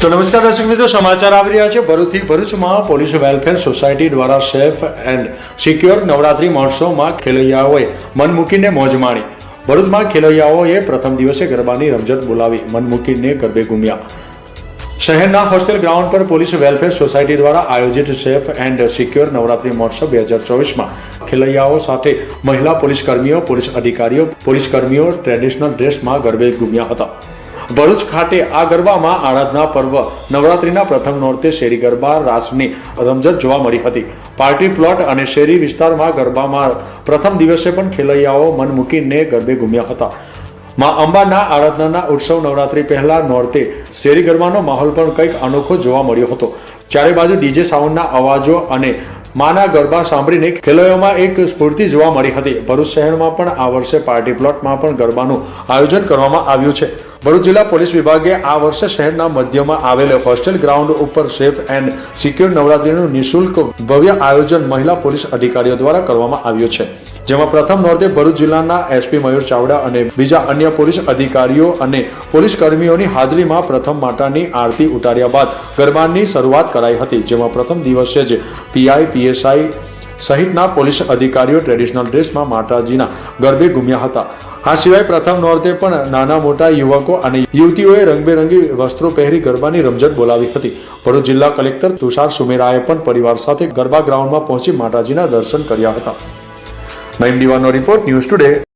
તો નમસ્કાર દર્શક મિત્રો, સમાચાર આવી રહ્યા છે. ભરૂચથી ભરૂચમાં પોલીસ વેલફેર સોસાયટી દ્વારા સેફ એન્ડ સિક્યોર નવરાત્રી મહોત્સવમાં ખેલૈયાઓએ મન મૂકીને મોજ માણી. ભરૂચમાં ખેલૈયાઓએ પ્રથમ દિવસે ગરબાની રમઝટ બોલાવી મન મૂકીને ગરબે ઘૂમ્યા. શહેરના હોસ્ટેલ ગ્રાઉન્ડ પર પોલીસ વેલફેર સોસાયટી દ્વારા આયોજિત સેફ એન્ડ સિક્યોર નવરાત્રી મહોત્સવ બે હજાર ચોવીસમાં ખેલૈયાઓ સાથે મહિલા પોલીસ કર્મીઓ પોલીસ અધિકારીઓ પોલીસ કર્મીઓ ટ્રેડિશનલ ડ્રેસમાં ગરબે ઘૂમ્યા હતા. ભરૂચ ખાતે આ ગરબામાં આરાધના પર્વ. નવરાત્રીના પ્રથમ નોરતે શેરી ગરબા રાસની રમઝટ જોવા મળી હતી. પાર્ટી પ્લોટ અને શેરી વિસ્તારમાં ગરબામાં પ્રથમ દિવસે પણ ખેલૈયાઓ મન મૂકીને ગરબે ઘૂમ્યા હતા. માં અંબાના આરાધનાના ઉત્સવ નવરાત્રી પહેલા નોરતે શેરી ગરબાનો માહોલ પણ કંઈક અનોખો જોવા મળ્યો હતો. ચારે બાજુ ડીજે સાઉન્ડના અવાજો અને માના ગરબા સાંભળીને ખેલૈયાઓમાં એક સ્ફૂર્તિ જોવા મળી હતી. ભરૂચ શહેરમાં પણ આ વર્ષે પાર્ટી પ્લોટમાં પણ ગરબાનું આયોજન કરવામાં આવ્યું છે. ભરૂચ જિલ્લા પોલીસ વિભાગે આ વર્ષે શહેરના મધ્યમાં આવેલ હોસ્ટેલ ગ્રાઉન્ડ ઉપર સેફ એન્ડ સિક્યોર નવરાત્રીનું નિઃશુલ્ક ભવ્ય આયોજન મહિલા પોલીસ અધિકારીઓ દ્વારા કરવામાં આવ્યું છે. જેમાં પ્રથમ નોરતે ભરૂચ જિલ્લાના એસપી મયુર ચાવડા અને બીજા અન્ય પોલીસ અધિકારીઓ અને પોલીસ કર્મીઓની હાજરીમાં પ્રથમ માતાની આરતી ઉતાર્યા બાદ ગરબાની શરૂઆત કરાઈ હતી, જેમાં પ્રથમ દિવસે જ પીઆઈ પીએસઆઈ સહિતના પોલીસ અધિકારીઓ ટ્રેડિશનલ ડ્રેસમાં માતાજીના ગરબે ઘૂમ્યા હતા. આ સિવાય પ્રથમ નોરતે પણ નાના મોટા યુવકો અને યુવતીઓએ રંગબેરંગી વસ્ત્રો પહેરી ગરબાની રમઝટ બોલાવી હતી. ભરૂચ જિલ્લા કલેક્ટર તુષાર સુમેરાએ પણ પરિવાર સાથે ગરબા ગ્રાઉન્ડમાં પહોંચી માતાજીના દર્શન કર્યા હતા. નઈમ દિવાનો રિપોર્ટ ન્યૂઝ ટુડે.